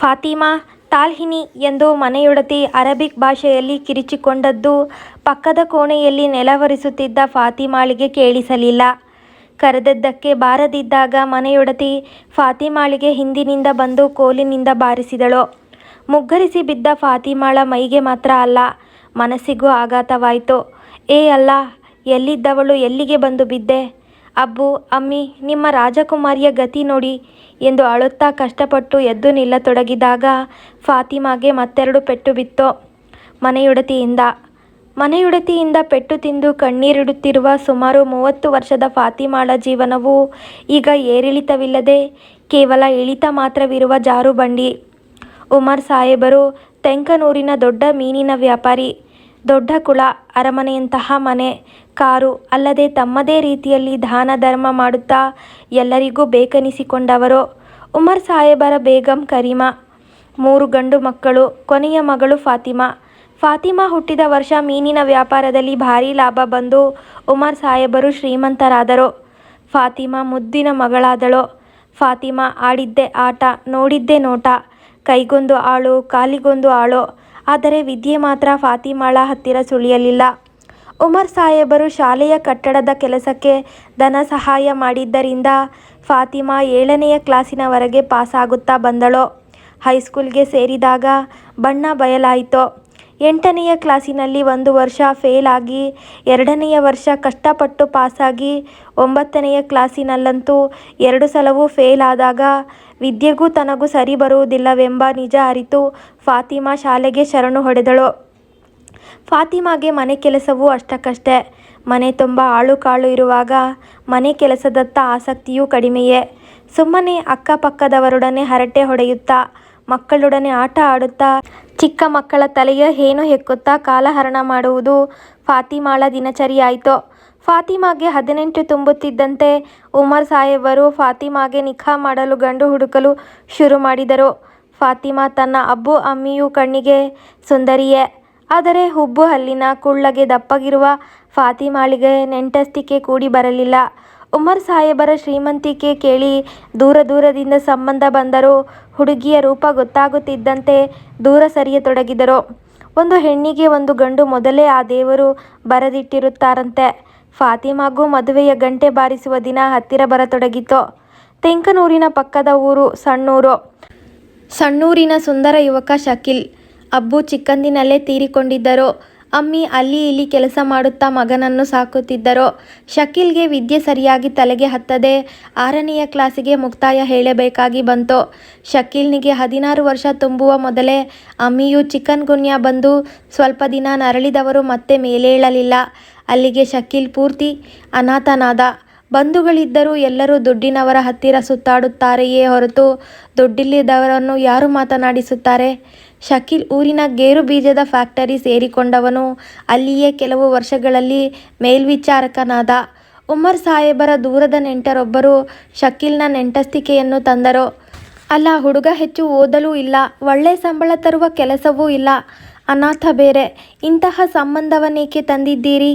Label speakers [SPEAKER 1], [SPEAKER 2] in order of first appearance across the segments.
[SPEAKER 1] ಫಾತಿಮಾ ತಾಲ್ಹಿನಿ ಎಂದು ಮನೆಯೊಡತಿ ಅರಬಿಕ್ ಭಾಷೆಯಲ್ಲಿ ಕಿರಿಚಿಕೊಂಡದ್ದು ಪಕ್ಕದ ಕೋಣೆಯಲ್ಲಿ ನೆಲವರಿಸುತ್ತಿದ್ದ ಫಾತಿಮಾಳಿಗೆ ಕೇಳಿಸಲಿಲ್ಲ. ಕರೆದದ್ದಕ್ಕೆ ಬಾರದಿದ್ದಾಗ ಮನೆಯೊಡತಿ ಫಾತಿಮಾಳಿಗೆ ಹಿಂದಿನಿಂದ ಬಂದು ಕೋಲಿನಿಂದ ಬಾರಿಸಿದಳು. ಮುಗ್ಗರಿಸಿ ಬಿದ್ದ ಫಾತಿಮಾಳ ಮೈಗೆ ಮಾತ್ರ ಅಲ್ಲ, ಮನಸ್ಸಿಗೂ ಆಘಾತವಾಯಿತು. ಏ ಅಲ್ಲ ಎಲ್ಲಿದ್ದವಳು ಎಲ್ಲಿಗೆ ಬಂದು ಬಿದ್ದೆ? ಅಬ್ಬು, ಅಮ್ಮಿ, ನಿಮ್ಮ ರಾಜಕುಮಾರಿಯ ಗತಿ ನೋಡಿ ಎಂದು ಅಳುತ್ತಾ ಕಷ್ಟಪಟ್ಟು ಎದ್ದು ನಿಲ್ಲತೊಡಗಿದಾಗ ಫಾತಿಮಾಗೆ ಮತ್ತೆರಡು ಪೆಟ್ಟು ಬಿತ್ತು ಮನೆಯುಡತಿಯಿಂದ ಮನೆಯುಡತಿಯಿಂದ ಪೆಟ್ಟು ತಿಂದು ಕಣ್ಣೀರಿಡುತ್ತಿರುವ ಸುಮಾರು ಮೂವತ್ತು ವರ್ಷದ ಫಾತಿಮಾಳ ಜೀವನವು ಈಗ ಏರಿಳಿತವಿಲ್ಲದೆ ಕೇವಲ ಇಳಿತ ಮಾತ್ರವಿರುವ ಜಾರುಬಂಡಿ. ಉಮರ್ ಸಾಹೇಬರು ತೆಂಕನೂರಿನ ದೊಡ್ಡ ಮೀನಿನ ವ್ಯಾಪಾರಿ. ದೊಡ್ಡ ಕುಳ, ಅರಮನೆಯಂತಹ ಮನೆ, ಕಾರು ಅಲ್ಲದೆ ತಮ್ಮದೇ ರೀತಿಯಲ್ಲಿ ದಾನ ಧರ್ಮ ಮಾಡುತ್ತಾ ಎಲ್ಲರಿಗೂ ಬೇಕೆನಿಸಿಕೊಂಡವರು. ಉಮರ್ ಸಾಹೇಬರ ಬೇಗಂ ಕರೀಮಾ. ಮೂರು ಗಂಡು ಮಕ್ಕಳು, ಕೊನೆಯ ಮಗಳು ಫಾತಿಮಾ. ಫಾತಿಮಾ ಹುಟ್ಟಿದ ವರ್ಷ ಮೀನಿನ ವ್ಯಾಪಾರದಲ್ಲಿ ಭಾರಿ ಲಾಭ ಬಂದು ಉಮರ್ ಸಾಹೇಬರು ಶ್ರೀಮಂತರಾದರು. ಫಾತಿಮಾ ಮುದ್ದಿನ ಮಗಳಾದಳು. ಫಾತಿಮಾ ಆಡಿದ್ದೆ ಆಟ, ನೋಡಿದ್ದೆ ನೋಟ. ಕೈಗೊಂದು ಆಳು, ಕಾಲಿಗೊಂದು ಆಳು. ಆದರೆ ವಿದ್ಯೆ ಮಾತ್ರ ಫಾತಿಮಾಳ ಹತ್ತಿರ ಸುಳಿಯಲಿಲ್ಲ. ಉಮರ್ ಸಾಹೇಬರು ಶಾಲೆಯ ಕಟ್ಟಡದ ಕೆಲಸಕ್ಕೆ ಧನ ಸಹಾಯ ಮಾಡಿದ್ದರಿಂದ ಫಾತಿಮಾ ಏಳನೆಯ ಕ್ಲಾಸಿನವರೆಗೆ ಪಾಸಾಗುತ್ತಾ ಬಂದಳು. ಹೈಸ್ಕೂಲ್ಗೆ ಸೇರಿದಾಗ ಬಣ್ಣ ಬಯಲಾಯಿತು. ಎಂಟನೆಯ ಕ್ಲಾಸಿನಲ್ಲಿ ಒಂದು ವರ್ಷ ಫೇಲ್ ಆಗಿ, ಎರಡನೆಯ ವರ್ಷ ಕಷ್ಟಪಟ್ಟು ಪಾಸಾಗಿ, ಒಂಬತ್ತನೆಯ ಕ್ಲಾಸಿನಲ್ಲಂತೂ ಎರಡು ಸಲವೂ ಫೇಲ್ ಆದಾಗ ವಿದ್ಯೆಗೂ ತನಗೂ ಸರಿ ಬರುವುದಿಲ್ಲವೆಂಬ ನಿಜ ಅರಿತು ಫಾತಿಮಾ ಶಾಲೆಗೆ ಶರಣು ಹೊಡೆದಳು. ಫಾತಿಮಾಗೆ ಮನೆ ಕೆಲಸವೂ ಅಷ್ಟಕ್ಕಷ್ಟೇ. ಮನೆ ತುಂಬ ಆಳು ಕಾಳು ಇರುವಾಗ ಮನೆ ಕೆಲಸದತ್ತ ಆಸಕ್ತಿಯೂ ಕಡಿಮೆಯೇ. ಸುಮ್ಮನೆ ಅಕ್ಕಪಕ್ಕದವರೊಡನೆ ಹರಟೆ ಹೊಡೆಯುತ್ತಾ, ಮಕ್ಕಳೊಡನೆ ಆಟ ಆಡುತ್ತಾ, ಚಿಕ್ಕ ಮಕ್ಕಳ ತಲೆಯ ಹೇನು ಹೆಕ್ಕುತ್ತಾ ಕಾಲಹರಣ ಮಾಡುವುದು ಫಾತಿಮಾಳ ದಿನಚರಿಯಾಯಿತು ಫಾತಿಮಾಗೆ ಹದಿನೆಂಟು ತುಂಬುತ್ತಿದ್ದಂತೆ ಉಮರ್ ಸಾಹೇಬರು ಫಾತಿಮಾಗೆ ನಿಖಾ ಮಾಡಲು ಗಂಡು ಹುಡುಕಲು ಶುರು ಮಾಡಿದರು. ಫಾತಿಮಾ ತನ್ನ ಅಬ್ಬು ಅಮ್ಮಿಯು ಕಣ್ಣಿಗೆ ಸುಂದರಿಯೇ. ಆದರೆ ಹುಬ್ಬು ಹಲ್ಲಿನ, ಕುಳ್ಳಗೆ ದಪ್ಪಗಿರುವ ಫಾತಿಮಾಳಿಗೆ ನೆಂಟಸ್ತಿಕೆ ಕೂಡಿ ಬರಲಿಲ್ಲ. ಉಮರ್ ಸಾಹೇಬರ ಶ್ರೀಮಂತಿಕೆ ಕೇಳಿ ದೂರ ದೂರದಿಂದ ಸಂಬಂಧ ಬಂದರೂ ಹುಡುಗಿಯ ರೂಪ ಗೊತ್ತಾಗುತ್ತಿದ್ದಂತೆ ದೂರ ಸರಿಯತೊಡಗಿದರು. ಒಂದು ಹೆಣ್ಣಿಗೆ ಒಂದು ಗಂಡು ಮೊದಲೇ ಆ ದೇವರು ಬರೆದಿಟ್ಟಿರುತ್ತಾರಂತೆ. ಫಾತಿಮಾಗೂ ಮದುವೆಯ ಗಂಟೆ ಬಾರಿಸುವ ದಿನ ಹತ್ತಿರ ಬರತೊಡಗಿತು. ತೆಂಕನೂರಿನ ಪಕ್ಕದ ಊರು ಸಣ್ಣೂರು. ಸಣ್ಣೂರಿನ ಸುಂದರ ಯುವಕ ಶಕೀಲ್. ಅಬ್ಬು ಚಿಕ್ಕಂದಿನಲ್ಲೇ ತೀರಿಕೊಂಡಿದ್ದರು. ಅಮ್ಮಿ ಅಲ್ಲಿ ಇಲ್ಲಿ ಕೆಲಸ ಮಾಡುತ್ತಾ ಮಗನನ್ನು ಸಾಕುತ್ತಿದ್ದರು. ಶಕೀಲ್ಗೆ ವಿದ್ಯೆ ಸರಿಯಾಗಿ ತಲೆಗೆ ಹತ್ತದೆ ಆರನೆಯ ಕ್ಲಾಸಿಗೆ ಮುಕ್ತಾಯ ಹೇಳಬೇಕಾಗಿ ಬಂತು. ಶಕೀಲ್ನಿಗೆ ಹದಿನಾರು ವರ್ಷ ತುಂಬುವ ಮೊದಲೇ ಅಮ್ಮಿಯು ಚಿಕನ್ ಗುನ್ಯಾ ಬಂದು ಸ್ವಲ್ಪ ದಿನ ನರಳಿದವರು ಮತ್ತೆ ಮೇಲೇಳಲಿಲ್ಲ. ಅಲ್ಲಿಗೆ ಶಕೀಲ್ ಪೂರ್ತಿ ಅನಾಥನಾದ. ಬಂಧುಗಳಿದ್ದರೂ ಎಲ್ಲರೂ ದುಡ್ಡಿನವರ ಹತ್ತಿರ ಸುತ್ತಾಡುತ್ತಾರೆಯೇ ಹೊರತು ದುಡ್ಡಿಲ್ಲದವರನ್ನು ಯಾರು ಮಾತನಾಡಿಸುತ್ತಾರೆ? ಶಕೀಲ್ ಊರಿನ ಗೇರು ಬೀಜದ ಫ್ಯಾಕ್ಟರಿ ಸೇರಿಕೊಂಡವನು. ಅಲ್ಲಿಯೇ ಕೆಲವು ವರ್ಷಗಳಲ್ಲಿ ಮೇಲ್ವಿಚಾರಕನಾದ. ಉಮರ್ ಸಾಹೇಬರ ದೂರದ ನೆಂಟರೊಬ್ಬರು ಶಕೀಲ್ನ ನೆಂಟಸ್ತಿಕೆಯನ್ನು ತಂದರು. ಅಲ್ಲ ಹುಡುಗ ಹೆಚ್ಚು ಓದಲೂ ಇಲ್ಲ, ಒಳ್ಳೆ ಸಂಬಳ ತರುವ ಕೆಲಸವೂ ಇಲ್ಲ, ಅನಾಥ ಬೇರೆ. ಇಂತಹ ಸಂಬಂಧವನ್ನೇಕೆ ತಂದಿದ್ದೀರಿ?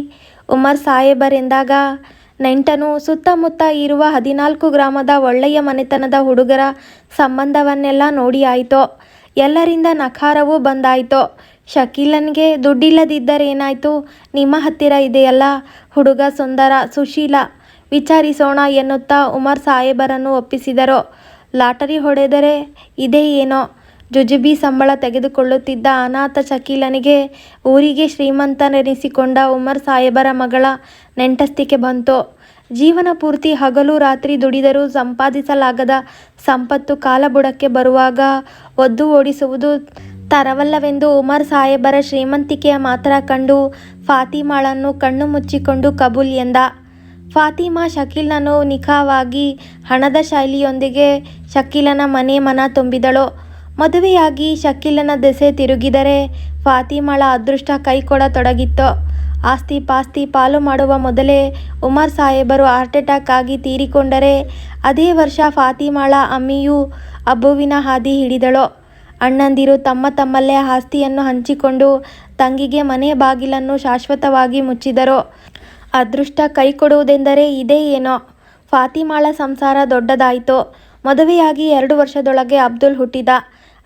[SPEAKER 1] ಉಮರ್ ಸಾಹೇಬರೆಂದಾಗ ನೆಂಟನು ಸುತ್ತಮುತ್ತ ಇರುವ ಹದಿನಾಲ್ಕು ಗ್ರಾಮದ ಒಳ್ಳೆಯ ಮನೆತನದ ಹುಡುಗರ ಸಂಬಂಧವನ್ನೆಲ್ಲ ನೋಡಿ ಆಯಿತೋ ಎಲ್ಲರಿಂದ ನಕಾರವೂ ಬಂದಾಯಿತೋ ಶಕೀಲನಿಗೆ ದುಡ್ಡಿಲ್ಲದಿದ್ದರೇನಾಯ್ತು? ನಿಮ್ಮ ಹತ್ತಿರ ಇದೆಯಲ್ಲ, ಹುಡುಗ ಸುಂದರ, ಸುಶೀಲ, ವಿಚಾರಿಸೋಣ ಎನ್ನುತ್ತಾ ಉಮರ್ ಸಾಹೇಬರನ್ನು ಒಪ್ಪಿಸಿದರು. ಲಾಟರಿ ಹೊಡೆದರೆ ಇದೇ ಏನೋ ಜುಜುಬಿ ಸಂಬಳ ತೆಗೆದುಕೊಳ್ಳುತ್ತಿದ್ದ ಅನಾಥ ಶಕೀಲನಿಗೆ ಊರಿಗೆ ಶ್ರೀಮಂತನೆನಿಸಿಕೊಂಡ ಉಮರ್ ಸಾಹೇಬರ ಮಗಳ ನೆಂಟಸ್ತಿಕೆ ಬಂತು. ಜೀವನಪೂರ್ತಿ ಹಗಲು ರಾತ್ರಿ ದುಡಿದರೂ ಸಂಪಾದಿಸಲಾಗದ ಸಂಪತ್ತು ಕಾಲಬುಡಕ್ಕೆ ಬರುವಾಗ ಒದ್ದು ಓಡಿಸುವುದು ತರವಲ್ಲವೆಂದು ಉಮರ್ ಸಾಹೇಬರ ಶ್ರೀಮಂತಿಕೆಯ ಮಾತ್ರ ಕಂಡು ಫಾತಿಮಾಳನ್ನು ಕಣ್ಣು ಮುಚ್ಚಿಕೊಂಡು ಕಬೂಲ್ ಎಂದ. ಫಾತಿಮಾ ಶಕೀಲನನ್ನು ನಿಖಾವಾಗಿ ಹಣದ ಶೈಲಿಯೊಂದಿಗೆ ಶಕೀಲನ ಮನೆ ಮನ ತುಂಬಿದಳು. ಮದುವೆಯಾಗಿ ಶಕೀಲನ ದೆಸೆ ತಿರುಗಿದರೆ ಫಾತಿಮಾಳ ಅದೃಷ್ಟ ಕೈಕೊಡತೊಡಗಿತ್ತು. ಆಸ್ತಿ ಪಾಸ್ತಿ ಪಾಲು ಮಾಡುವ ಮೊದಲೇ ಉಮರ್ ಸಾಹೇಬರು ಹಾರ್ಟಟ್ಯಾಕ್ ಆಗಿ ತೀರಿಕೊಂಡರೆ ಅದೇ ವರ್ಷ ಫಾತಿಮಾಳ ಅಮ್ಮಿಯು ಅಬ್ಬುವಿನ ಹಾದಿ ಹಿಡಿದಳು. ಅಣ್ಣಂದಿರು ತಮ್ಮ ತಮ್ಮಲ್ಲೇ ಆಸ್ತಿಯನ್ನು ಹಂಚಿಕೊಂಡು ತಂಗಿಗೆ ಮನೆ ಬಾಗಿಲನ್ನು ಶಾಶ್ವತವಾಗಿ ಮುಚ್ಚಿದರು. ಅದೃಷ್ಟ ಕೈಕೊಡುವುದೆಂದರೆ ಇದೇ ಏನೋ? ಫಾತಿಮಾಳ ಸಂಸಾರ ದೊಡ್ಡದಾಯಿತು ಮದುವೆಯಾಗಿ ಎರಡು ವರ್ಷದೊಳಗೆ ಅಬ್ದುಲ್ ಹುಟ್ಟಿದ.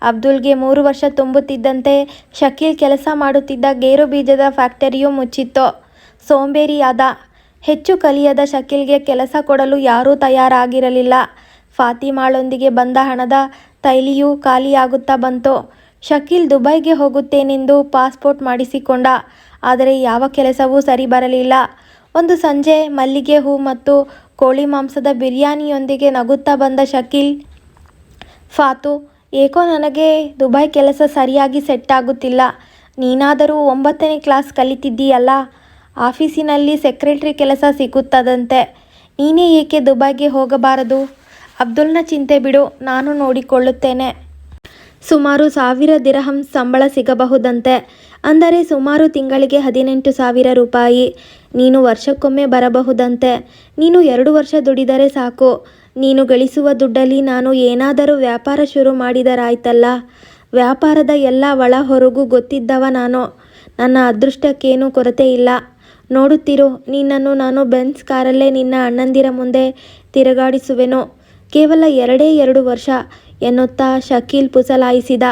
[SPEAKER 1] ಅಬ್ದುಲ್ಗೆ ಮೂರು ವರ್ಷ ತುಂಬುತ್ತಿದ್ದಂತೆ ಶಕೀಲ್ ಕೆಲಸ ಮಾಡುತ್ತಿದ್ದ ಗೇರು ಬೀಜದ ಫ್ಯಾಕ್ಟರಿಯು ಮುಚ್ಚಿತ್ತು. ಸೋಂಬೇರಿಯಾದ, ಹೆಚ್ಚು ಕಲಿಯದ ಶಕೀಲ್ಗೆ ಕೆಲಸ ಕೊಡಲು ಯಾರೂ ತಯಾರಾಗಿರಲಿಲ್ಲ. ಫಾತಿಮಾಳೊಂದಿಗೆ ಬಂದ ಹಣದ ತೈಲಿಯೂ ಖಾಲಿಯಾಗುತ್ತಾ ಬಂತು. ಶಕೀಲ್ ದುಬೈಗೆ ಹೋಗುತ್ತೇನೆಂದು ಪಾಸ್ಪೋರ್ಟ್ ಮಾಡಿಸಿಕೊಂಡ, ಆದರೆ ಯಾವ ಕೆಲಸವೂ ಸರಿ ಬರಲಿಲ್ಲ ಒಂದು ಸಂಜೆ ಮಲ್ಲಿಗೆ ಹೂ ಮತ್ತು ಕೋಳಿ ಮಾಂಸದ ಬಿರಿಯಾನಿಯೊಂದಿಗೆ ನಗುತ್ತಾ ಬಂದ ಶಕೀಲ್, ಫಾತು ಏಕೋ ನನಗೆ ದುಬೈ ಕೆಲಸ ಸರಿಯಾಗಿ ಸೆಟ್ ಆಗುತ್ತಿಲ್ಲ. ನೀನಾದರೂ ಒಂಬತ್ತನೇ ಕ್ಲಾಸ್ ಕಲಿತಿದ್ದೀಯಲ್ಲ? ಆಫೀಸಿನಲ್ಲಿ ಸೆಕ್ರೆಟ್ರಿ ಕೆಲಸ ಸಿಗುತ್ತದಂತೆ. ನೀನೇ ಏಕೆ ದುಬೈಗೆ ಹೋಗಬಾರದು? ಅಬ್ದುಲ್ನ ಚಿಂತೆ ಬಿಡು, ನಾನು ನೋಡಿಕೊಳ್ಳುತ್ತೇನೆ. ಸುಮಾರು ಸಾವಿರ ದಿರಹಂ ಸಂಬಳ ಸಿಗಬಹುದಂತೆ. ಅಂದರೆ ಸುಮಾರು ತಿಂಗಳಿಗೆ ಹದಿನೆಂಟು ಸಾವಿರ ರೂಪಾಯಿ. ನೀನು ವರ್ಷಕ್ಕೊಮ್ಮೆ ಬರಬಹುದಂತೆ. ನೀನು ಎರಡು ವರ್ಷ ದುಡಿದರೆ ಸಾಕು. ನೀನು ಗಳಿಸುವ ದುಡ್ಡಲ್ಲಿ ನಾನು ಏನಾದರೂ ವ್ಯಾಪಾರ ಶುರು ಮಾಡಿದರಾಯ್ತಲ್ಲ? ವ್ಯಾಪಾರದ ಎಲ್ಲ ಒಳ ಹೊರಗೂ ಗೊತ್ತಿದ್ದವ ನಾನು ನನ್ನ ಅದೃಷ್ಟಕ್ಕೇನೂ ಕೊರತೆ ಇಲ್ಲ. ನೋಡುತ್ತಿರು, ನಿನ್ನನ್ನು ನಾನು ಬೆನ್ಸ್ ಕಾರಲ್ಲೇ ನಿನ್ನ ಅಣ್ಣಂದಿರ ಮುಂದೆ ತಿರುಗಾಡಿಸುವೆನು? ಕೇವಲ ಎರಡೇ ಎರಡು ವರ್ಷ, ಎನ್ನುತ್ತಾ ಶಕೀಲ್ ಪುಸಲಾಯಿಸಿದ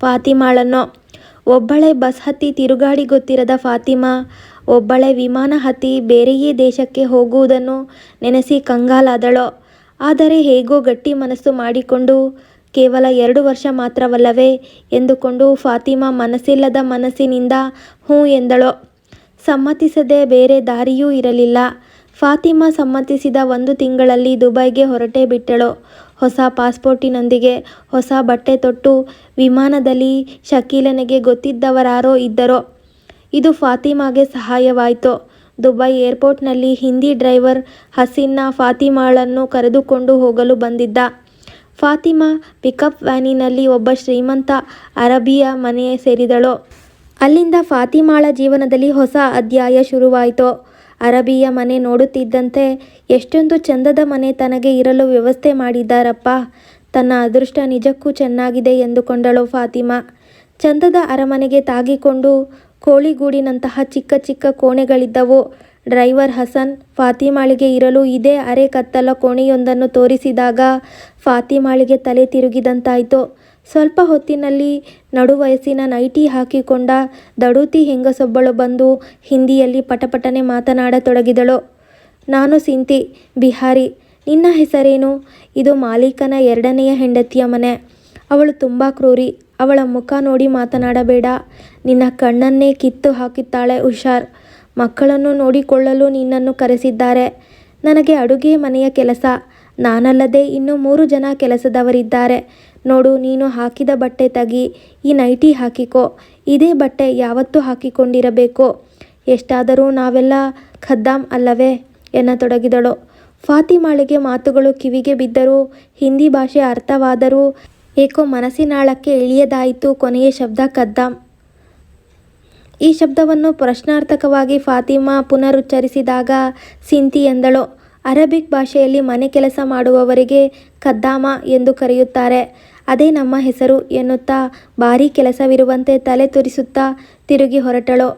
[SPEAKER 1] ಫಾತಿಮಾಳನ್ನು. ಒಬ್ಬಳೆ ಬಸ್ ಹತ್ತಿ ತಿರುಗಾಡಿ ಗೊತ್ತಿರದ ಫಾತಿಮಾ, ಒಬ್ಬಳೆ ವಿಮಾನ ಹತ್ತಿ ಬೇರೆಯೇ ದೇಶಕ್ಕೆ ಹೋಗುವುದನ್ನು ನೆನೆಸಿ ಕಂಗಾಲಾದಳು. ಆದರೆ ಹೇಗೋ ಗಟ್ಟಿ ಮನಸ್ಸು ಮಾಡಿಕೊಂಡು ಕೇವಲ ಎರಡು ವರ್ಷ ಮಾತ್ರವಲ್ಲವೇ ಎಂದುಕೊಂಡು ಫಾತಿಮಾ ಮನಸ್ಸಿಲ್ಲದ ಮನಸ್ಸಿನಿಂದ ಹ್ಞೂ ಎಂದಳು. ಸಮ್ಮತಿಸದೆ ಬೇರೆ ದಾರಿಯೂ ಇರಲಿಲ್ಲ. ಫಾತಿಮಾ ಸಮ್ಮತಿಸಿದ ಒಂದು ತಿಂಗಳಲ್ಲಿ ದುಬೈಗೆ ಹೊರಟೇ ಬಿಟ್ಟಳು. ಹೊಸ ಪಾಸ್ಪೋರ್ಟಿನೊಂದಿಗೆ ಹೊಸ ಬಟ್ಟೆ ತೊಟ್ಟು ವಿಮಾನದಲ್ಲಿ ಶಕೀಲನಿಗೆ ಗೊತ್ತಿದ್ದವರಾರೋ ಇದ್ದರೋ. ಇದು ಫಾತಿಮಾಗೆ ಸಹಾಯವಾಯಿತು. ದುಬೈ ಏರ್ಪೋರ್ಟ್ನಲ್ಲಿ ಹಿಂದಿ ಡ್ರೈವರ್ ಹಸೀನಾ ಫಾತಿಮಾಳನ್ನು ಕರೆದುಕೊಂಡು ಹೋಗಲು ಬಂದಿದ್ದ. ಫಾತಿಮಾ ಪಿಕಪ್ ವ್ಯಾನಿನಲ್ಲಿ ಒಬ್ಬ ಶ್ರೀಮಂತ ಅರಬಿಯ ಮನೆ ಸೇರಿದಳು. ಅಲ್ಲಿಂದ ಫಾತಿಮಾಳ ಜೀವನದಲ್ಲಿ ಹೊಸ ಅಧ್ಯಾಯ ಶುರುವಾಯಿತು. ಅರಬಿಯ ಮನೆ ನೋಡುತ್ತಿದ್ದಂತೆ ಎಷ್ಟೊಂದು ಚಂದದ ಮನೆ ತನಗೆ ಇರಲು ವ್ಯವಸ್ಥೆ ಮಾಡಿದ್ದಾರಪ್ಪ. ತನ್ನ ಅದೃಷ್ಟ ನಿಜಕ್ಕೂ ಚೆನ್ನಾಗಿದೆ ಎಂದುಕೊಂಡಳು ಫಾತಿಮಾ. ಚಂದದ ಅರಮನೆಗೆ ತಾಗಿಕೊಂಡು ಕೋಳಿಗೂಡಿನಂತಹ ಚಿಕ್ಕ ಚಿಕ್ಕ ಕೋಣೆಗಳಿದ್ದವು. ಡ್ರೈವರ್ ಹಸನ್, ಫಾತಿಮಾಳಿಗೆ ಇರಲು ಇದೇ ಅರೆ ಕತ್ತಲ ಕೋಣೆಯೊಂದನ್ನು ತೋರಿಸಿದಾಗ ಫಾತಿಮಾಳಿಗೆ ತಲೆ ತಿರುಗಿದಂತಾಯಿತು. ಸ್ವಲ್ಪ ಹೊತ್ತಿನಲ್ಲಿ ನಡುವಯಸ್ಸಿನ ನೈಟಿ ಹಾಕಿಕೊಂಡ ದಡೂತಿ ಹೆಂಗಸೊಬ್ಬಳು ಬಂದು ಹಿಂದಿಯಲ್ಲಿ ಪಟಪಟನೆ ಮಾತನಾಡತೊಡಗಿದಳು. ನಾನು ಸಿಂತಿ, ಬಿಹಾರಿ. ನಿನ್ನ ಹೆಸರೇನು? ಇದು ಮಾಲೀಕನ ಎರಡನೆಯ ಹೆಂಡತಿಯ ಮನೆ. ಅವಳು ತುಂಬ ಕ್ರೂರಿ. ಅವಳ ಮುಖ ನೋಡಿ ಮಾತನಾಡಬೇಡ. ನಿನ್ನ ಕಣ್ಣನ್ನೇ ಕಿತ್ತು ಹಾಕುತ್ತಾಳೆ ಹುಷಾರ್ ಮಕ್ಕಳನ್ನು ನೋಡಿಕೊಳ್ಳಲು ನಿನ್ನನ್ನು ಕರೆಸಿದ್ದಾರೆ. ನನಗೆ ಅಡುಗೆ ಮನೆಯ ಕೆಲಸ. ನಾನಲ್ಲದೆ ಇನ್ನೂ ಮೂರು ಜನ ಕೆಲಸದವರಿದ್ದಾರೆ. ನೋಡು, ನೀನು ಹಾಕಿದ ಬಟ್ಟೆ ತಗಿ, ಈ ನೈಟಿ ಹಾಕಿಕೋ. ಇದೇ ಬಟ್ಟೆ ಯಾವತ್ತೂ ಹಾಕಿಕೊಂಡಿರಬೇಕು. ಎಷ್ಟಾದರೂ ನಾವೆಲ್ಲ ಖದ್ದಾಮ್ ಅಲ್ಲವೇ? ಎನ್ನತೊಡಗಿದಳು ಫಾತಿಮಾಳಿಗೆ ಮಾತುಗಳು ಕಿವಿಗೆ ಬಿದ್ದರೂ, ಹಿಂದಿ ಭಾಷೆ ಅರ್ಥವಾದರೂ ಏಕೋ ಮನಸ್ಸಿನಾಳಕ್ಕೆ ಇಳಿಯದಾಯಿತು ಕೊನೆಯ ಶಬ್ದ ಕದ್ದಾಮ್ ಈ ಶಬ್ದವನ್ನು ಪ್ರಶ್ನಾರ್ಥಕವಾಗಿ ಫಾತಿಮಾ ಪುನರುಚ್ಚರಿಸಿದಾಗ ಸಿಂತಿ ಎಂದಳು. ಅರಬಿಕ್ ಭಾಷೆಯಲ್ಲಿ ಮನೆ ಕೆಲಸ ಮಾಡುವವರಿಗೆ ಕದ್ದಾಮ ಎಂದು ಕರೆಯುತ್ತಾರೆ. ಅದೇ ನಮ್ಮ ಹೆಸರು ಎನ್ನುತ್ತಾ ಭಾರೀ ಕೆಲಸವಿರುವಂತೆ ತಲೆ ತುರಿಸುತ್ತಾ ತಿರುಗಿ ಹೊರಟಳು.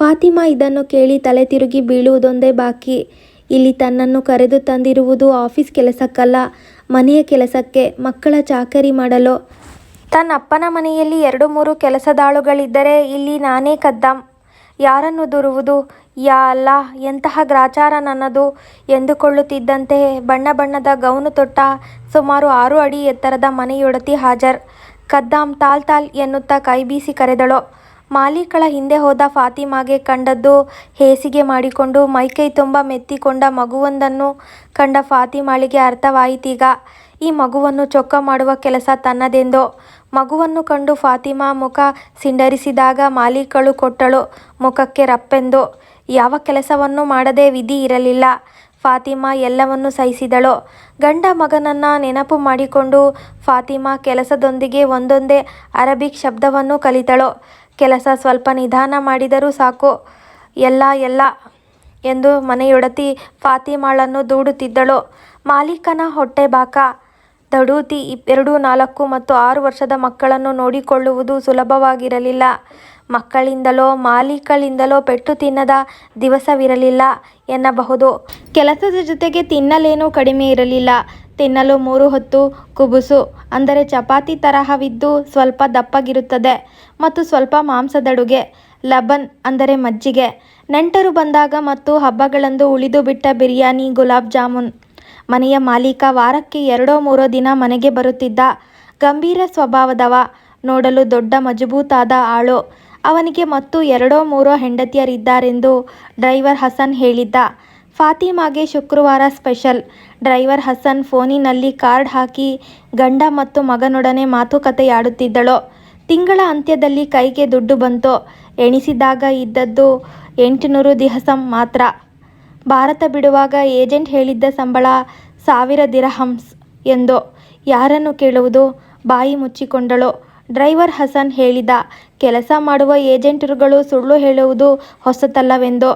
[SPEAKER 1] ಫಾತಿಮಾ ಇದನ್ನು ಕೇಳಿ ತಲೆ ತಿರುಗಿ ಬೀಳುವುದೊಂದೇ ಬಾಕಿ. ಇಲ್ಲಿ ತನ್ನನ್ನು ಕರೆದು ತಂದಿರುವುದು ಆಫೀಸ್ ಕೆಲಸಕ್ಕಲ್ಲ, ಮನೆಯ ಕೆಲಸಕ್ಕೆ ಮಕ್ಕಳ ಚಾಕರಿ ಮಾಡಲು. ತನ್ನಪ್ಪನ ಮನೆಯಲ್ಲಿ ಎರಡು ಮೂರು ಕೆಲಸದಾಳುಗಳಿದ್ದರೆ ಇಲ್ಲಿ ನಾನೇ ಕದ್ದಾಂ. ಯಾರನ್ನು ದೂರುವುದು? ಯಾ ಅಲ್ಲ, ಎಂತಹ ಗ್ರಾಚಾರ ನನ್ನದು ಎಂದುಕೊಳ್ಳುತ್ತಿದ್ದಂತೆ ಬಣ್ಣ ಬಣ್ಣದ ಗೌನು ತೊಟ್ಟ ಸುಮಾರು ಆರು ಅಡಿ ಎತ್ತರದ ಮನೆಯೊಡತಿ ಹಾಜರ್. ಕದ್ದಾಂ ತಾಲ್ ತಾಲ್ ಎನ್ನುತ್ತಾ ಕೈಬೀಸಿ ಕರೆದಳು. ಮಾಲೀಕಳ ಹಿಂದೆ ಹೋದ ಫಾತಿಮಾಗೆ ಕಂಡದ್ದು ಹೇಸಿಗೆ ಮಾಡಿಕೊಂಡು ಮೈಕೈ ತುಂಬ ಮೆತ್ತಿಕೊಂಡ ಮಗುವೊಂದನ್ನು ಕಂಡ ಫಾತಿಮಾಳಿಗೆ ಅರ್ಥವಾಯಿತೀಗ. ಈ ಮಗುವನ್ನು ಚೊಕ್ಕ ಮಾಡುವ ಕೆಲಸ ತನ್ನದೆಂದು. ಮಗುವನ್ನು ಕಂಡು ಫಾತಿಮಾ ಮುಖ ಸಿಂಡರಿಸಿದಾಗ ಮಾಲೀಕಳು ಕೊಟ್ಟಳು ಮುಖಕ್ಕೆ ರಪ್ಪೆಂದು. ಯಾವ ಕೆಲಸವನ್ನೂ ಮಾಡದೆ ವಿಧಿ ಇರಲಿಲ್ಲ. ಫಾತಿಮಾ ಎಲ್ಲವನ್ನೂ ಸಹಿಸಿದಳು. ಗಂಡ ಮಗನನ್ನ ನೆನಪು ಮಾಡಿಕೊಂಡು ಫಾತಿಮಾ ಕೆಲಸದೊಂದಿಗೆ ಒಂದೊಂದೇ ಅರಬಿಕ್ ಶಬ್ದವನ್ನು ಕಲಿತಳು. ಕೆಲಸ ಸ್ವಲ್ಪ ನಿಧಾನ ಮಾಡಿದರೂ ಸಾಕು. ಎಲ್ಲ ಎಲ್ಲ ಎಂದು ಮನೆಯೊಡತಿ ಫಾತಿಮಾಳನ್ನು ದೂಡುತ್ತಿದ್ದಳು. ಮಾಲೀಕನ ಹೊಟ್ಟೆಬಾಕ ದಡೂತಿ ಎರಡು, ನಾಲ್ಕು ಮತ್ತು ಆರು ವರ್ಷದ ಮಕ್ಕಳನ್ನು ನೋಡಿಕೊಳ್ಳುವುದು ಸುಲಭವಾಗಿರಲಿಲ್ಲ. ಮಕ್ಕಳಿಂದಲೋ, ಮಾಲೀಕಳಿಂದಲೋ ಪೆಟ್ಟು ತಿನ್ನದ ದಿವಸವಿರಲಿಲ್ಲ ಎನ್ನಬಹುದು. ಕೆಲಸದ ಜೊತೆಗೆ ತಿನ್ನಲೇನೂ ಕಡಿಮೆ ಇರಲಿಲ್ಲ. ತಿನ್ನಲು ಮೂರು ಹೊತ್ತು ಕುಬುಸು, ಅಂದರೆ ಚಪಾತಿ ತರಹವಿದ್ದು ಸ್ವಲ್ಪ ದಪ್ಪಗಿರುತ್ತದೆ ಮತ್ತು ಸ್ವಲ್ಪ ಮಾಂಸದಡುಗೆ, ಲಬನ್, ಅಂದರೆ ಮಜ್ಜಿಗೆ. ನೆಂಟರು ಬಂದಾಗ ಮತ್ತು ಹಬ್ಬಗಳಂದು ಉಳಿದು ಬಿಟ್ಟ ಬಿರಿಯಾನಿ, ಗುಲಾಬ್ ಜಾಮೂನ್. ಮನೆಯ ಮಾಲೀಕ ವಾರಕ್ಕೆ ಎರಡೋ ಮೂರೋ ದಿನ ಮನೆಗೆ ಬರುತ್ತಿದ್ದ ಗಂಭೀರ ಸ್ವಭಾವದವ, ನೋಡಲು ದೊಡ್ಡ ಮಜಬೂತಾದ ಆಳು. ಅವನಿಗೆ ಮತ್ತು ಎರಡೋ ಮೂರೋ ಹೆಂಡತಿಯರಿದ್ದಾರೆಂದು ಡ್ರೈವರ್ ಹಸನ್ ಹೇಳಿದ್ದ. ಫಾತಿಮಾಗೆ ಶುಕ್ರವಾರ ಸ್ಪೆಷಲ್. ಡ್ರೈವರ್ ಹಸನ್ ಫೋನಿನಲ್ಲಿ ಕಾರ್ಡ್ ಹಾಕಿ ಗಂಡ ಮತ್ತು ಮಗನೊಡನೆ ಮಾತುಕತೆಯಾಡುತ್ತಿದ್ದಳು. ತಿಂಗಳ ಅಂತ್ಯದಲ್ಲಿ ಕೈಗೆ ದುಡ್ಡು ಬಂತು. ಎಣಿಸಿದಾಗ ಇದ್ದದ್ದು ಎಂಟುನೂರು ದಿಹಸಂ ಮಾತ್ರ. ಭಾರತ ಬಿಡುವಾಗ ಏಜೆಂಟ್ ಹೇಳಿದ್ದ ಸಂಬಳ ಸಾವಿರ ದಿರಹಮ್ಸ್ ಎಂದು ಯಾರನ್ನು ಕೇಳುವುದು? ಬಾಯಿ ಮುಚ್ಚಿಕೊಂಡಳು. ಡ್ರೈವರ್ ಹಸನ್ ಹೇಳಿದ, ಕೆಲಸ ಮಾಡುವ ಏಜೆಂಟರುಗಳು ಸುಳ್ಳು ಹೇಳುವುದು ಹೊಸತಲ್ಲವೆಂದೋ.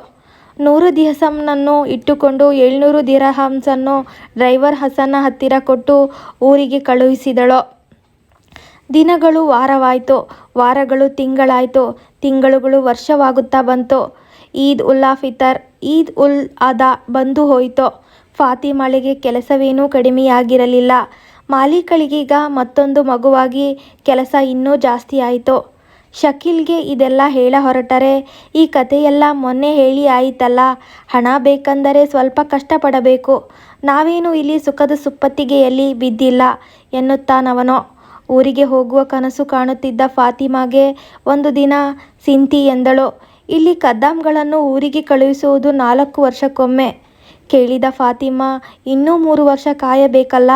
[SPEAKER 1] ನೂರು ದಿಹಸಂನನ್ನು ಇಟ್ಟುಕೊಂಡು ಏಳ್ನೂರು ದಿರಹಮ್ಸನ್ನು ಡ್ರೈವರ್ ಹಸನ ಹತ್ತಿರ ಕೊಟ್ಟು ಊರಿಗೆ ಕಳುಹಿಸಿದಳು. ದಿನಗಳು ವಾರವಾಯಿತು, ವಾರಗಳು ತಿಂಗಳಾಯಿತು, ತಿಂಗಳುಗಳು ವರ್ಷವಾಗುತ್ತಾ ಬಂತು. ಈದ್ ಉಲ್ಲಾ ಫಿತರ್, ಈದ್ ಉಲ್ ಅದಾ ಬಂದು ಹೋಯಿತು? ಫಾತಿಮಾಳಿಗೆ ಕೆಲಸವೇನೂ ಕಡಿಮೆಯಾಗಿರಲಿಲ್ಲ. ಮಾಲೀಕಳಿಗೀಗ ಮತ್ತೊಂದು ಮಗುವಾಗಿ ಕೆಲಸ ಇನ್ನೂ ಜಾಸ್ತಿ ಆಯಿತು? ಶಕೀಲ್ಗೆ ಇದೆಲ್ಲ ಹೇಳ ಹೊರಟರೆ, ಈ ಕಥೆಯೆಲ್ಲ ಮೊನ್ನೆ ಹೇಳಿ ಆಯಿತಲ್ಲ? ಹಣ ಬೇಕಂದರೆ ಸ್ವಲ್ಪ ಕಷ್ಟಪಡಬೇಕು. ನಾವೇನು ಇಲ್ಲಿ ಸುಖದ ಸುಪ್ಪತ್ತಿಗೆಯಲ್ಲಿ ಬಿದ್ದಿಲ್ಲ ಎನ್ನುತ್ತಾನವನೋ? ಊರಿಗೆ ಹೋಗುವ ಕನಸು ಕಾಣುತ್ತಿದ್ದ ಫಾತಿಮಾಗೆ ಒಂದು ದಿನ ಸಿಂತಿ ಎಂದಳು. ಇಲ್ಲಿ ಕದ್ದಾಮ್ಗಳನ್ನು ಊರಿಗೆ ಕಳುಹಿಸುವುದು ನಾಲ್ಕು ವರ್ಷಕ್ಕೊಮ್ಮೆ. ಕೇಳಿದ ಫಾತಿಮಾ, ಇನ್ನೂ ಮೂರು ವರ್ಷ ಕಾಯಬೇಕಲ್ಲ,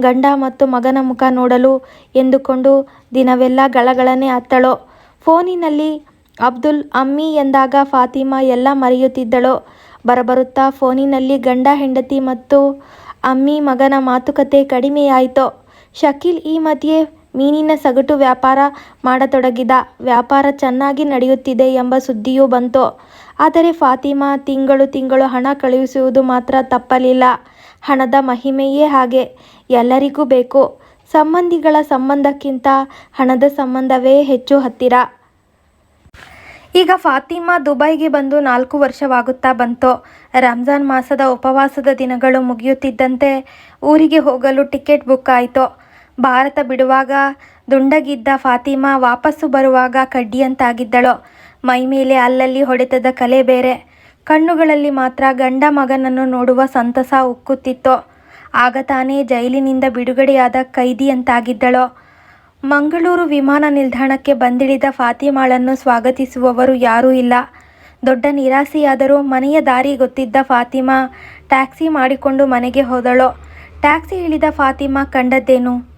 [SPEAKER 1] ಗಂಡ ಮತ್ತು ಮಗನ ಮುಖ ನೋಡಲು ಎಂದುಕೊಂಡು ದಿನವೆಲ್ಲ ಗಳಗಳನೆ ಅತ್ತಳು. ಫೋನಿನಲ್ಲಿ ಅಬ್ದುಲ್ ಅಮ್ಮಿ ಎಂದಾಗ ಫಾತಿಮಾ ಎಲ್ಲ ಮರೆಯುತ್ತಿದ್ದಳು. ಬರಬರುತ್ತಾ ಫೋನಿನಲ್ಲಿ ಗಂಡ, ಹೆಂಡತಿ ಮತ್ತು ಅಮ್ಮಿ ಮಗನ ಮಾತುಕತೆ ಕಡಿಮೆಯಾಯಿತು. ಶಕೀಲ್ ಈ ಮಧ್ಯೆ ಮೀನಿನ ಸಗಟು ವ್ಯಾಪಾರ ಮಾಡತೊಡಗಿದ ವ್ಯಾಪಾರ ಚೆನ್ನಾಗಿ ನಡೆಯುತ್ತಿದೆ ಎಂಬ ಸುದ್ದಿಯೂ ಬಂತು. ಆದರೆ ಫಾತಿಮಾ ತಿಂಗಳು ತಿಂಗಳು ಹಣ ಕಳುಹಿಸುವುದು ಮಾತ್ರ ತಪ್ಪಲಿಲ್ಲ. ಹಣದ ಮಹಿಮೆಯೇ ಹಾಗೆ. ಎಲ್ಲರಿಗೂ ಬೇಕು. ಸಂಬಂಧಿಗಳ ಸಂಬಂಧಕ್ಕಿಂತ ಹಣದ ಸಂಬಂಧವೇ ಹೆಚ್ಚು ಹತ್ತಿರ. ಈಗ ಫಾತಿಮಾ ದುಬೈಗೆ ಬಂದು ನಾಲ್ಕು ವರ್ಷವಾಗುತ್ತಾ ಬಂತು. ರಂಜಾನ್ ಮಾಸದ ಉಪವಾಸದ ದಿನಗಳು ಮುಗಿಯುತ್ತಿದ್ದಂತೆ ಊರಿಗೆ ಹೋಗಲು ಟಿಕೆಟ್ ಬುಕ್ ಆಯಿತು. ಭಾರತ ಬಿಡುವಾಗ ದುಂಡಗಿದ್ದ ಫಾತಿಮಾ ವಾಪಸ್ಸು ಬರುವಾಗ ಕಡ್ಡಿಯಂತಾಗಿದ್ದಳು. ಮೈಮೇಲೆ ಅಲ್ಲಲ್ಲಿ ಹೊಡೆತದ ಕಲೆ ಬೇರೆ. ಕಣ್ಣುಗಳಲ್ಲಿ ಮಾತ್ರ ಗಂಡ ಮಗನನ್ನು ನೋಡುವ ಸಂತಸ ಉಕ್ಕುತ್ತಿತ್ತು. ಆಗ ತಾನೇ ಜೈಲಿನಿಂದ ಬಿಡುಗಡೆಯಾದ ಕೈದಿಯಂತಾಗಿದ್ದಳು. ಮಂಗಳೂರು ವಿಮಾನ ನಿಲ್ದಾಣಕ್ಕೆ ಬಂದಿಳಿದ ಫಾತಿಮಾಳನ್ನು ಸ್ವಾಗತಿಸುವವರು ಯಾರೂ ಇಲ್ಲ. ದೊಡ್ಡ ನಿರಾಸೆಯಾದರೂ ಮನೆಯ ದಾರಿ ಗೊತ್ತಿದ್ದ ಫಾತಿಮಾ ಟ್ಯಾಕ್ಸಿ ಮಾಡಿಕೊಂಡು ಮನೆಗೆ ಹೋದಳು. ಟ್ಯಾಕ್ಸಿ ಇಳಿದ ಫಾತಿಮಾ ಕಂಡದ್ದೇನು?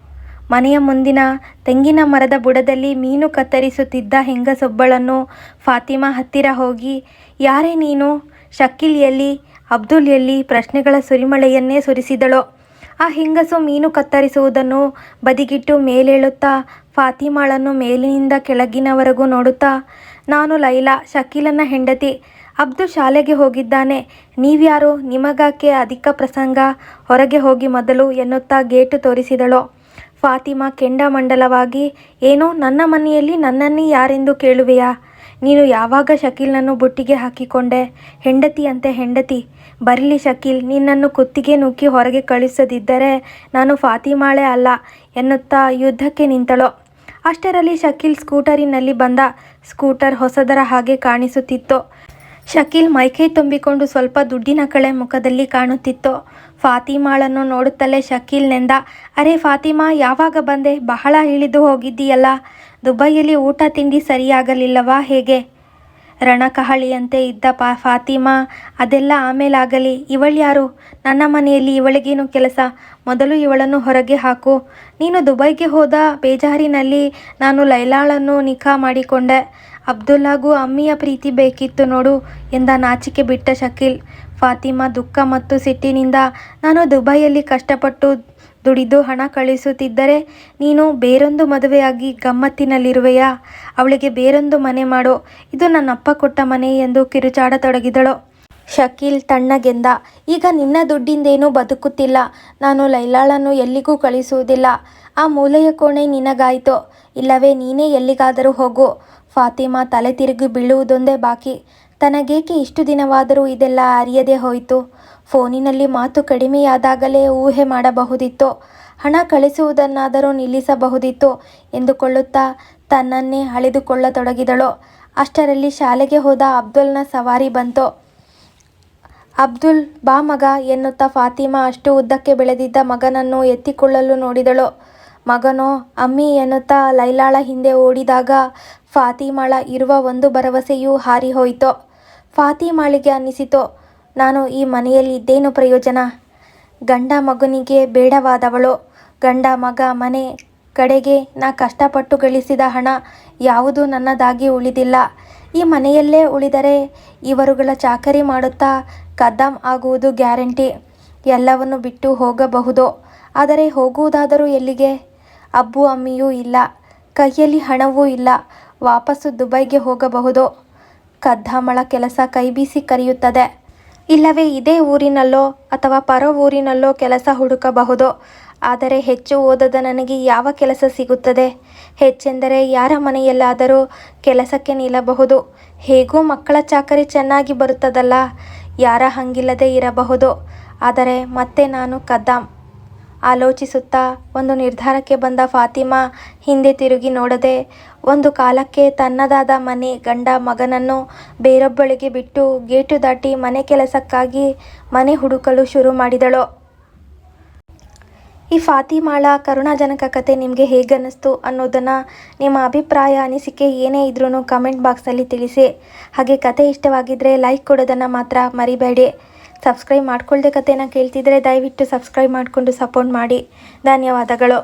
[SPEAKER 1] ಮನೆಯ ಮುಂದಿನ ತೆಂಗಿನ ಮರದ ಬುಡದಲ್ಲಿ ಮೀನು ಕತ್ತರಿಸುತ್ತಿದ್ದ ಹೆಂಗಸೊಬ್ಬಳನ್ನು ಫಾತಿಮಾ ಹತ್ತಿರ ಹೋಗಿ, ಯಾರೇ ನೀನು? ಶಕೀಲ್ ಎಲ್ಲಿ ಅಬ್ದುಲ್ ಎಲ್ಲಿ ಪ್ರಶ್ನೆಗಳ ಸುರಿಮಳೆಯನ್ನೇ ಸುರಿಸಿದಳು. ಆ ಹೆಂಗಸು ಮೀನು ಕತ್ತರಿಸುವುದನ್ನು ಬದಿಗಿಟ್ಟು ಮೇಲೇಳುತ್ತಾ, ಫಾತಿಮಾಳನ್ನು ಮೇಲಿನಿಂದ ಕೆಳಗಿನವರೆಗೂ ನೋಡುತ್ತಾ, ನಾನು ಲೈಲಾ, ಶಕೀಲನ ಹೆಂಡತಿ. ಅಬ್ದು ಶಾಲೆಗೆ ಹೋಗಿದ್ದಾನೆ. ನೀವ್ಯಾರು? ನಿಮಗಾಕೆ ಅಧಿಕ ಪ್ರಸಂಗ? ಹೊರಗೆ ಹೋಗಿ ಮೊದಲು ಎನ್ನುತ್ತಾ ಗೇಟು ತೋರಿಸಿದಳು. ಫಾತಿಮಾ ಕೆಂಡಾಮಂಡಲವಾಗಿ ಏನು ನನ್ನ ಮನೆಯಲ್ಲಿ ನನ್ನನ್ನೇ ಯಾರೆಂದು ಕೇಳುವೆಯಾ? ನೀನು ಯಾವಾಗ ಶಕೀಲ್ನನ್ನು ಬುಟ್ಟಿಗೆ ಹಾಕಿಕೊಂಡೆ? ಹೆಂಡತಿ ಹೆಂಡತಿಯಂತೆ ಹೆಂಡತಿ. ಬರಲಿ ಶಕೀಲ್, ನಿನ್ನನ್ನು ಕುತ್ತಿಗೆ ನುಗ್ಗಿ ಹೊರಗೆ ಕಳಿಸದಿದ್ದರೆ ನಾನು ಫಾತಿಮಾಳೆ ಅಲ್ಲ ಎನ್ನುತ್ತಾ ಯುದ್ಧಕ್ಕೆ ನಿಂತಳು. ಅಷ್ಟರಲ್ಲಿ ಶಕೀಲ್ ಸ್ಕೂಟರಿನಲ್ಲಿ ಬಂದ ಸ್ಕೂಟರ್ ಹೊಸದರ ಹಾಗೆ ಕಾಣಿಸುತ್ತಿತ್ತು. ಶಕೀಲ್ ಮೈಕೈ ತುಂಬಿಕೊಂಡು ಸ್ವಲ್ಪ ದುಡ್ಡಿನ ಕಳೆ ಮುಖದಲ್ಲಿ ಕಾಣುತ್ತಿತ್ತು. ಫಾತಿಮಾಳನ್ನು ನೋಡುತ್ತಲೇ ಶಕೀಲ್ ನೆಂದ, ಅರೆ ಫಾತಿಮಾ, ಯಾವಾಗ ಬಂದೆ? ಬಹಳ ಇಳಿದು ಹೋಗಿದ್ದೀಯಲ್ಲ. ದುಬೈಯಲ್ಲಿ ಊಟ ತಿಂಡಿ ಸರಿಯಾಗಲಿಲ್ಲವಾ? ಹೇಗೆ? ರಣಕಹಳಿಯಂತೆ ಇದ್ದ ಪಾ ಫಾತಿಮಾ, ಅದೆಲ್ಲ ಆಮೇಲಾಗಲಿ. ಇವಳ್ಯಾರು ನನ್ನ ಮನೆಯಲ್ಲಿ ಇವಳಿಗೇನು ಕೆಲಸ? ಮೊದಲು ಇವಳನ್ನು ಹೊರಗೆ ಹಾಕು. ನೀನು ದುಬೈಗೆ ಹೋದ ಬೇಜಾರಿನಲ್ಲಿ ನಾನು ಲೈಲಾಳನ್ನು ನಿಖಾ ಮಾಡಿಕೊಂಡೆ. ಅಬ್ದುಲ್ಲಾಗೂ ಅಮ್ಮಿಯ ಪ್ರೀತಿ ಬೇಕಿತ್ತು ನೋಡು ಎಂದ ನಾಚಿಕೆ ಬಿಟ್ಟ ಶಕೀಲ್. ಫಾತಿಮಾ ದುಃಖ ಮತ್ತು ಸಿಟ್ಟಿನಿಂದ ನಾನು ದುಬೈಯಲ್ಲಿ ಕಷ್ಟಪಟ್ಟು ದುಡಿದು ಹಣ ಕಳಿಸುತ್ತಿದ್ದರೆ ನೀನು ಬೇರೊಂದು ಮದುವೆಯಾಗಿ ಗಮ್ಮತ್ತಿನಲ್ಲಿರುವೆಯಾ? ಅವಳಿಗೆ ಬೇರೊಂದು ಮನೆ ಮಾಡೋ. ಇದು ನನ್ನಪ್ಪ ಕೊಟ್ಟ ಮನೆ ಎಂದು ಕಿರುಚಾಡತೊಡಗಿದಳು ಶಕೀಲ್ ತಣ್ಣಗೆಂದ ಈಗ ನಿನ್ನ ದುಡ್ಡಿಂದೇನೂ ಬದುಕುತ್ತಿಲ್ಲ. ನಾನು ಲೈಲಾಳನ್ನು ಎಲ್ಲಿಗೂ ಕಳಿಸುವುದಿಲ್ಲ. ಆ ಮೂಲೆಯ ಕೋಣೆ ನಿನಗಾಯಿತು. ಇಲ್ಲವೇ ನೀನೇ ಎಲ್ಲಿಗಾದರೂ ಹೋಗು. ಫಾತಿಮಾ ತಲೆ ತಿರುಗಿ ಬೀಳುವುದೊಂದೇ ಬಾಕಿ. ತನಗೇಕೆ ಇಷ್ಟು ದಿನವಾದರೂ ಇದೆಲ್ಲ ಅರಿಯದೆ ಹೋಯಿತು. ಫೋನಿನಲ್ಲಿ ಮಾತು ಕಡಿಮೆಯಾದಾಗಲೇ ಊಹೆ ಮಾಡಬಹುದಿತ್ತು. ಹಣ ಕಳಿಸುವುದನ್ನಾದರೂ ನಿಲ್ಲಿಸಬಹುದಿತ್ತು ಎಂದುಕೊಳ್ಳುತ್ತಾ ತನ್ನನ್ನೇ ಅಳೆದುಕೊಳ್ಳತೊಡಗಿದಳು. ಅಷ್ಟರಲ್ಲಿ ಶಾಲೆಗೆ ಹೋದ ಅಬ್ದುಲ್ನ ಸವಾರಿ ಬಂತು. ಅಬ್ದುಲ್, ಬಾ ಮಗ ಎನ್ನುತ್ತಾ ಫಾತಿಮಾ ಅಷ್ಟು ಉದ್ದಕ್ಕೆ ಬೆಳೆದಿದ್ದ ಮಗನನ್ನು ಎತ್ತಿಕೊಳ್ಳಲು ನೋಡಿದಳು. ಮಗನೋ, ಅಮ್ಮಿ ಎನ್ನುತ್ತಾ ಲೈಲಾಳ ಹಿಂದೆ ಓಡಿದಾಗ ಫಾತಿಮಾಳ ಇರುವ ಒಂದು ಭರವಸೆಯೂ ಹಾರಿಹೋಯಿತು ಫಾತಿಮಾಳಿಗೆ ಅನ್ನಿಸಿತು. ನಾನು ಈ ಮನೆಯಲ್ಲಿ ಇದ್ದೇನು ಪ್ರಯೋಜನ? ಗಂಡ ಮಗನಿಗೆ ಬೇಡವಾದವಳು. ಗಂಡ ಮಗ ಮನೆ ಕಡೆಗೆ ನಾ ಕಷ್ಟಪಟ್ಟು ಗಳಿಸಿದ ಹಣ ಯಾವುದೂ ನನ್ನದಾಗಿ ಉಳಿದಿಲ್ಲ. ಈ ಮನೆಯಲ್ಲೇ ಉಳಿದರೆ ಇವರುಗಳ ಚಾಕರಿ ಮಾಡುತ್ತಾ ಕದ್ದಾಂ ಆಗುವುದು ಗ್ಯಾರಂಟಿ. ಎಲ್ಲವನ್ನು ಬಿಟ್ಟು ಹೋಗಬಹುದು. ಆದರೆ ಹೋಗುವುದಾದರೂ ಎಲ್ಲಿಗೆ? ಅಬ್ಬು ಅಮ್ಮಿಯೂ ಇಲ್ಲ. ಕೈಯಲ್ಲಿ ಹಣವೂ ಇಲ್ಲ. ವಾಪಸ್ಸು ದುಬೈಗೆ ಹೋಗಬಹುದು. ಕದ್ದಾಮಳ ಕೆಲಸ ಕೈಬೀಸಿ ಕರೆಯುತ್ತದೆ. ಇಲ್ಲವೇ ಇದೇ ಊರಿನಲ್ಲೋ ಅಥವಾ ಪರ ಊರಿನಲ್ಲೋ ಕೆಲಸ ಹುಡುಕಬಹುದು? ಆದರೆ ಹೆಚ್ಚು ಓದದ ನನಗೆ ಯಾವ ಕೆಲಸ ಸಿಗುತ್ತದೆ? ಹೆಚ್ಚೆಂದರೆ ಯಾರ ಮನೆಯಲ್ಲಾದರೂ ಕೆಲಸಕ್ಕೆ ನಿಲ್ಲಬಹುದು. ಹೇಗೂ ಮಕ್ಕಳ ಚಾಕರಿ ಚೆನ್ನಾಗಿ ಬರುತ್ತದಲ್ಲ? ಯಾರ ಹಂಗಿಲ್ಲದೆ ಇರಬಹುದು. ಆದರೆ ಮತ್ತೆ ನಾನು ಕದ್ದಾಂ. ಆಲೋಚಿಸುತ್ತಾ ಒಂದು ನಿರ್ಧಾರಕ್ಕೆ ಬಂದ ಫಾತಿಮಾ ಹಿಂದೆ ತಿರುಗಿ ನೋಡದೆ ಒಂದು ಕಾಲಕ್ಕೆ ತನ್ನದಾದ ಮನೆ ಗಂಡ ಮಗನನ್ನು ಬೇರೊಬ್ಬಳಿಗೆ ಬಿಟ್ಟು ಗೇಟು ದಾಟಿ ಮನೆ ಕೆಲಸಕ್ಕಾಗಿ ಮನೆ ಹುಡುಕಲು ಶುರು ಮಾಡಿದಳು. ಈ ಫಾತಿಮಾಳ ಕರುಣಾಜನಕ ಕತೆ ನಿಮಗೆ ಹೇಗನ್ನಿಸ್ತು ಅನ್ನೋದನ್ನು ನಿಮ್ಮ ಅಭಿಪ್ರಾಯ ಅನಿಸಿಕೆ ಏನೇ ಇದ್ರೂ ಕಮೆಂಟ್ ಬಾಕ್ಸಲ್ಲಿ ತಿಳಿಸಿ. ಹಾಗೆ ಕತೆ ಇಷ್ಟವಾಗಿದ್ದರೆ ಲೈಕ್ ಕೊಡೋದನ್ನು ಮಾತ್ರ ಮರಿಬೇಡಿ. ಸಬ್ಸ್ಕ್ರೈಬ್ ಮಾಡ್ಕೊಳ್ದೆ ಕತೆನ ಕೇಳ್ತಿದ್ರೆ ದಯವಿಟ್ಟು ಸಬ್ಸ್ಕ್ರೈಬ್ ಮಾಡಿಕೊಂಡು ಸಪೋರ್ಟ್ ಮಾಡಿ. ಧನ್ಯವಾದಗಳು.